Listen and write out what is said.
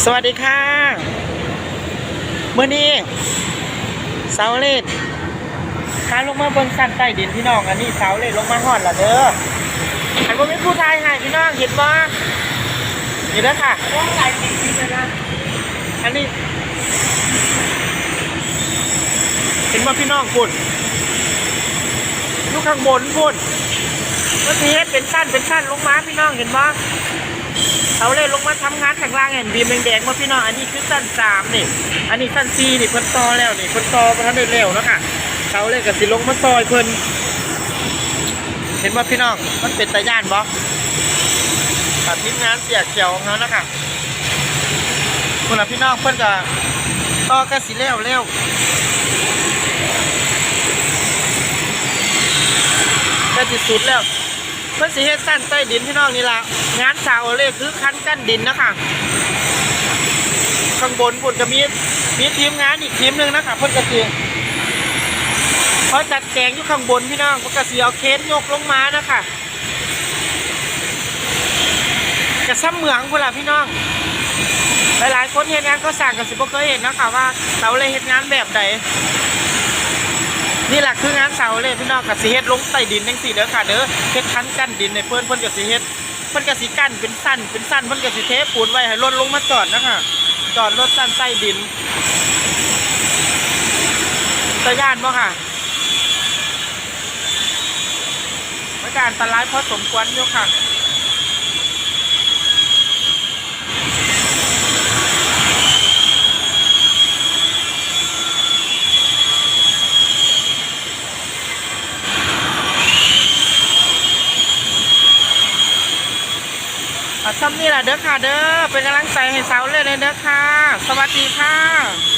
สวัสดีค่ะเมื่อนี้เสาเลดขาลงมาบิ่งสันใต้ดินพี่น้องอันนี้เสาเลดลงมาหอดละเด้ออันว่าเป็นผู้ชายให้พี่น้องเห็นบ่เห็นแล้วค่ะอันนี้เห็นบ่พี่น้องคุณอยู่ข้างบนคุณมันสิเฮ็ดเป็นสั้นเป็นสั้นลงมาพี่น้องเห็นบ่ เขาเลยลงมาทำงานข้างล่างเห็นบีมแดงๆมาพี่น้องอันนี้คือสั้นสามนี่ อันนี้สั้นสี่นี่เพิ่นต่อแล้วนี่เพิ่นต่อมาทันได้เร็วแล้วค่ะเขาเลยก็สิลงมาซอยเพิ่นเห็นบ่พี่น้องมันเป็นตาย่านบ่ตัดทีมงานเสียเขียวของเขานะค่ะคุณล่ะพี่น้องเพิ่นก็ต่อก็สิเร็วเร็วก็ที่สุดแล้ว พื่อนสิเฮ็ดสั้นใต้ดินพี่น้องนี่ละงานสาวเลยคือคันกั้นดินนะคะข้างบนพุ่นก็มีมีทีมงานอีกทีมหนึ่งนะคะเพื่นก็สิเขาจัดแจงอยู่ข้างบนพี่น้องเพื่นก็สิเอาเคสยกลงมานะคะกระซ้ำเหมืองพุ่นละพี่น้องหลายๆคนเห็นงานก็สั่งกับสิบ่เคยเห็นนะคะว่าเสาเลยเห็นงานแบบใด นี่แหละคืองานเสาเลยพี่น้องกับสีเฮ็ดลงใต้ดินทั้งสี่เด้อค่ะเด้อเฮ็ดคันกั้นดินในเพื่อนเพื่อนกับสีเฮ็ดเพื่อนกับสีกั้นเป็นสั้นเป็นสั้นเพื่อนกับสีเทปูนไว้ให้รถลงมาจอดนะคะจอดรถสั้นใต้ดินตะย่านบ่ค่ะมันก็อันตรายพอสมควรอยู่ค่ะ ซ้ำนี่แหละเด้อค่ะเด้อเป็นกำลังใจให้สาวเลยเลยเด้อค่ะ สวัสดีค่ะ